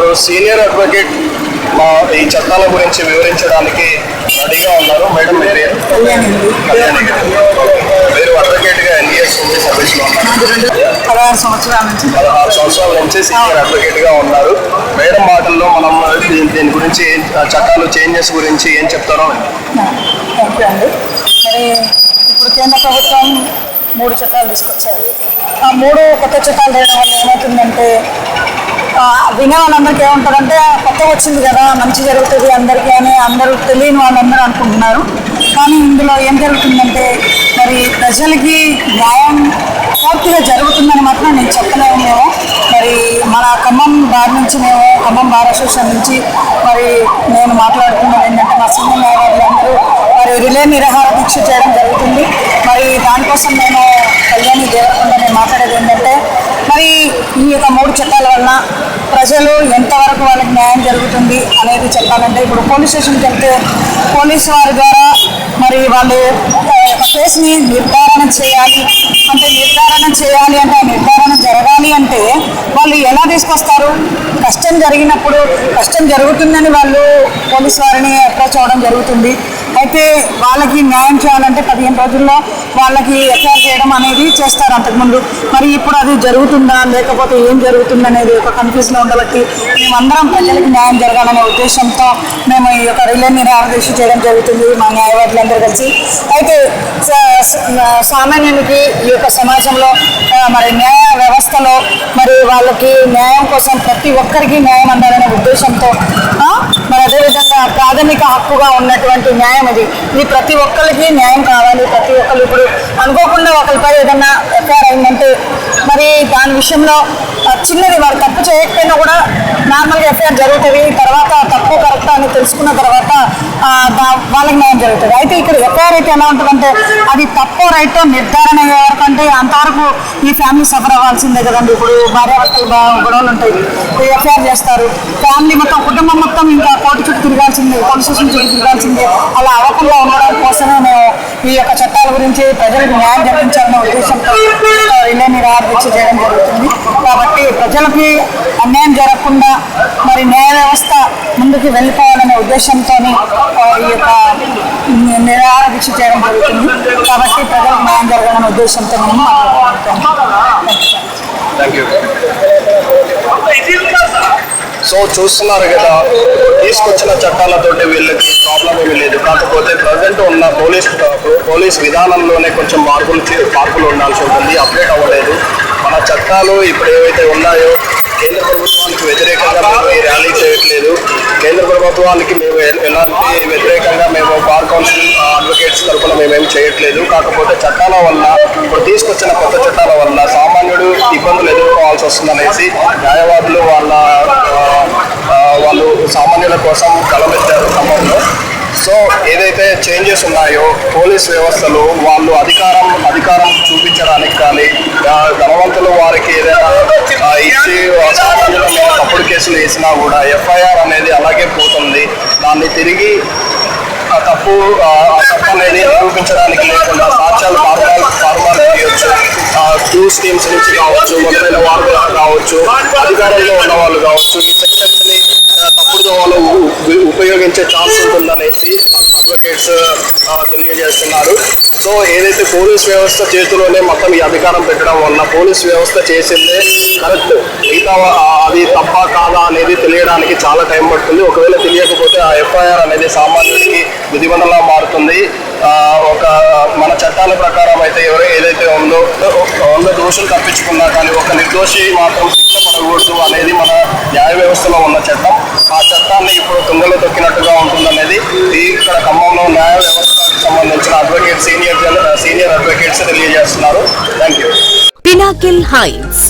ఇప్పుడు senior advocate మా ఈ చట్టాల గురించి వివరించడానికి రెడీగా ఉన్నారు మేడం. మీరు అడ్వకేట్గా ఎన్ని ఇయర్స్ నుంచి సర్వీస్లో ఉన్నారు పదహారు సంవత్సరాల నుంచి. పదహారు సంవత్సరాల నుంచి సీనియర్ అడ్వకేట్గా ఉన్నారు. మేడం మాటల్లో మనం దీని గురించి చట్టాలు చేంజెస్ గురించి ఏం చెప్తారో? థ్యాంక్ యూ అండి. మరి ఇప్పుడు కేంద్ర ప్రభుత్వం మూడు చట్టాలు తీసుకొచ్చారు. ఆ మూడు కొత్త చట్టాలు చేయడం వల్ల ఏమవుతుందంటే వినే వాళ్ళందరికీ ఏమంటారంటే కొత్త వచ్చింది కదా మంచి జరుగుతుంది అందరికీ అని అందరూ తెలియని వాళ్ళందరూ అనుకుంటున్నారు. కానీ ఇందులో ఏం జరుగుతుందంటే మరి ప్రజలకి న్యాయం పూర్తిగా జరుగుతుందని మాత్రం నేను చెప్పలేము మేము మరి మన ఖమ్మం బార్ నుంచి మేము ఖమ్మం బార్ అసోసియేషన్ నుంచి మరి నేను మాట్లాడుతున్నాను ఏంటంటే మా సీనియర్ న్యాయవాదులందరూ మరి రిలే నిరాహార దీక్ష చేయడం జరుగుతుంది. మరి దానికోసం నేను కళ్యాణి దేవరకొండ నేను మాట్లాడేది ఏంటంటే మరి ఈ యొక్క మూడు చట్టాల వలన ప్రజలు ఎంతవరకు వాళ్ళకి న్యాయం జరుగుతుంది అనేది చెప్పాలంటే ఇప్పుడు పోలీస్ స్టేషన్కి వెళ్తే పోలీస్ వారి ద్వారా మరి వాళ్ళు కేసుని నిర్ధారణ చేయాలి. అంటే నిర్ధారణ చేయాలి అంటే ఆ నిర్ధారణ జరగాలి అంటే వాళ్ళు ఎలా తీసుకొస్తారు? కష్టం జరిగినప్పుడు కష్టం జరుగుతుందని వాళ్ళు పోలీస్ వారిని అప్రోచ్ అవ్వడం జరుగుతుంది. అయితే వాళ్ళకి న్యాయం చేయాలంటే పదిహేను రోజుల్లో వాళ్ళకి ఎఫ్ఐఆర్ చేయడం అనేది చేస్తారు అంతకుముందు. మరి ఇప్పుడు అది జరుగుతుందా? లేకపోతే ఏం జరుగుతుంది అనేది ఒక కన్ఫ్యూజన్ ఉండబట్టి మేమందరం ప్రజలకు న్యాయం జరగాలనే ఉద్దేశంతో మేము ఈ యొక్క రిలే నిరాదీక్ష చేయడం జరుగుతుంది మా న్యాయవాదులందరూ కలిసి. అయితే సామాన్యునికి ఈ యొక్క సమాజంలో మరి న్యాయ వ్యవస్థలో మరి వాళ్ళకి న్యాయం కోసం ప్రతి ఒక్కరికి న్యాయం అందాలనే ఉద్దేశంతో ఆ, అదేవిధంగా ప్రాథమిక హక్కుగా ఉన్నటువంటి న్యాయం ఇది ఇది ప్రతి ఒక్కరికి న్యాయం కావాలి ప్రతి ఒక్కరు ఇప్పుడు అనుకోకుండా ఒకరిపై ఏదన్నా ఎఫ్ఐఆర్ అయిందంటే మరి దాని విషయంలో చిన్నది వారు తప్పు చేయకపోయినా కూడా నార్మల్గా ఎఫ్ఐఆర్ జరుగుతుంది. తర్వాత తప్పు కరెక్ట్ అని తెలుసుకున్న తర్వాత దా- వాళ్ళకి న్యాయం జరుగుతుంది. అయితే ఇక్కడ ఎఫ్ఐఆర్ అయితే ఎలా ఉంటుందంటే అది తప్పు రైట్ నిర్ధారణ అయ్యే వరకు అంటే అంతవరకు ఈ ఫ్యామిలీ సఫర్ అవ్వాల్సిందే కదండి. ఇప్పుడు భార్యాభర్తలు గొడవలు ఉంటాయి. ఎఫ్ఐఆర్ చేస్తారు. ఫ్యామిలీ మొత్తం కుటుంబం మొత్తం ఇంకా కోర్టు చుట్టూ తిరగాల్సిందే పోలీస్ స్టేషన్ చుట్టూ తిరగాల్సిందే. అలా అవ్వకుండా ఉండడం కోసమే మేము ఈ యొక్క చట్టాల గురించి ప్రజలకు న్యాయం జరిపించాలనే ఉద్దేశంతో రిలే నిరాదీక్ష చేయడం జరుగుతుంది. కాబట్టి ప్రజలకి అన్యాయం జరగకుండా మరి న్యాయ వ్యవస్థ ముందుకు వెళ్ళిపోవాలనే ఉద్దేశంతో ఈ యొక్క నిరాహార దీక్ష చేయడం జరుగుతుంది. కాబట్టి ప్రజలకు న్యాయం జరగాలనే ఉద్దేశంతో మేము సో చూస్తున్నారు కదా తీసుకొచ్చిన చట్టాలతోటి వీళ్ళకి ప్రాబ్లం ఏమీ లేదు. కాకపోతే ప్రజెంట్ ఉన్న పోలీస్ పోలీస్ విధానంలోనే కొంచెం మార్పులు మార్పులు ఉండాల్సి ఉంటుంది. అప్డేట్ అవ్వలేదు. చట్టాలు ఇప్పుడు ఏవైతే ఉన్నాయో కేంద్ర ప్రభుత్వానికి వ్యతిరేకంగా మేము ఈ ర్యాలీ చేయట్లేదు. కేంద్ర ప్రభుత్వానికి మేము ఎలాంటి వ్యతిరేకంగా మేము బార్ కౌన్సిల్ అడ్వకేట్స్ తరఫున మేమేం చేయట్లేదు. కాకపోతే చట్టాల వల్ల ఇప్పుడు తీసుకొచ్చిన కొత్త చట్టాల వల్ల సామాన్యుడు ఇబ్బందులు ఎదుర్కోవాల్సి వస్తుందనేసి న్యాయవాదులు వాళ్ళ వాళ్ళు సామాన్యుల కోసం కలమెత్తారు ఖమ్మంలో. సో ఏదైతే చేంజెస్ ఉన్నాయో పోలీస్ వ్యవస్థలో వాళ్ళు అధికారం అధికారం చూపించడానికి కానీ ధనవంతులు వారికి ఏదైనా ఇచ్చి సామాన్యుల మీద తప్పుడు కేసులు వేసినా కూడా ఎఫ్ఐఆర్ అనేది అలాగే పోతుంది. దాన్ని తిరిగి ఆ తప్పు ఆ తప్పు అనేది నిరూపించడానికి లేకుండా సాక్ష్యాలు మార్గాలు ఫార్మాల్ చేయొచ్చు టూ స్కీమ్స్ నుంచి కావచ్చు మొదలైన వాళ్ళు కావచ్చు అధికారంలో ఉన్న వాళ్ళు కావచ్చు ఈ సెక్షన్స్ని తప్పుడు వాళ్ళు ఉపయోగించే ఛాన్స్ ఉంటుందనేసి అడ్వకేట్స్ తెలియజేస్తున్నారు. సో ఏదైతే పోలీస్ వ్యవస్థ చేతిలోనే మొత్తం ఈ అధికారం పెట్టడం వల్ల పోలీస్ వ్యవస్థ చేసిందే కరెక్ట్. మిగతా అది తప్ప కాదా అనేది తెలియడానికి చాలా టైం పడుతుంది. ఒకవేళ తెలియకపోతే ఆ ఎఫ్ఐఆర్ అనేది సామాన్యుడికి విధిబంధంలా మారుతుంది. ఒక మన చట్టాల ప్రకారం అయితే ఎవరు ఏదైతే ఉందో వంద దోషులు తప్పించుకున్నా కానీ ఒక నిర్దోషి మాత్రం శిక్ష పడకూడదు అనేది మన న్యాయ వ్యవస్థలో ఉన్న చట్టం. ఆ చట్టాన్ని ఇప్పుడు తుంగలో దొరికినట్టుగా ఉంటుందనేది. ఇక్కడ ఖమ్మంలో న్యాయ వ్యవస్థకు సంబంధించిన అడ్వకేట్ సీనియర్ సీనియర్ అడ్వకేట్స్ తెలియజేస్తున్నారు. Thank you pinnacle heights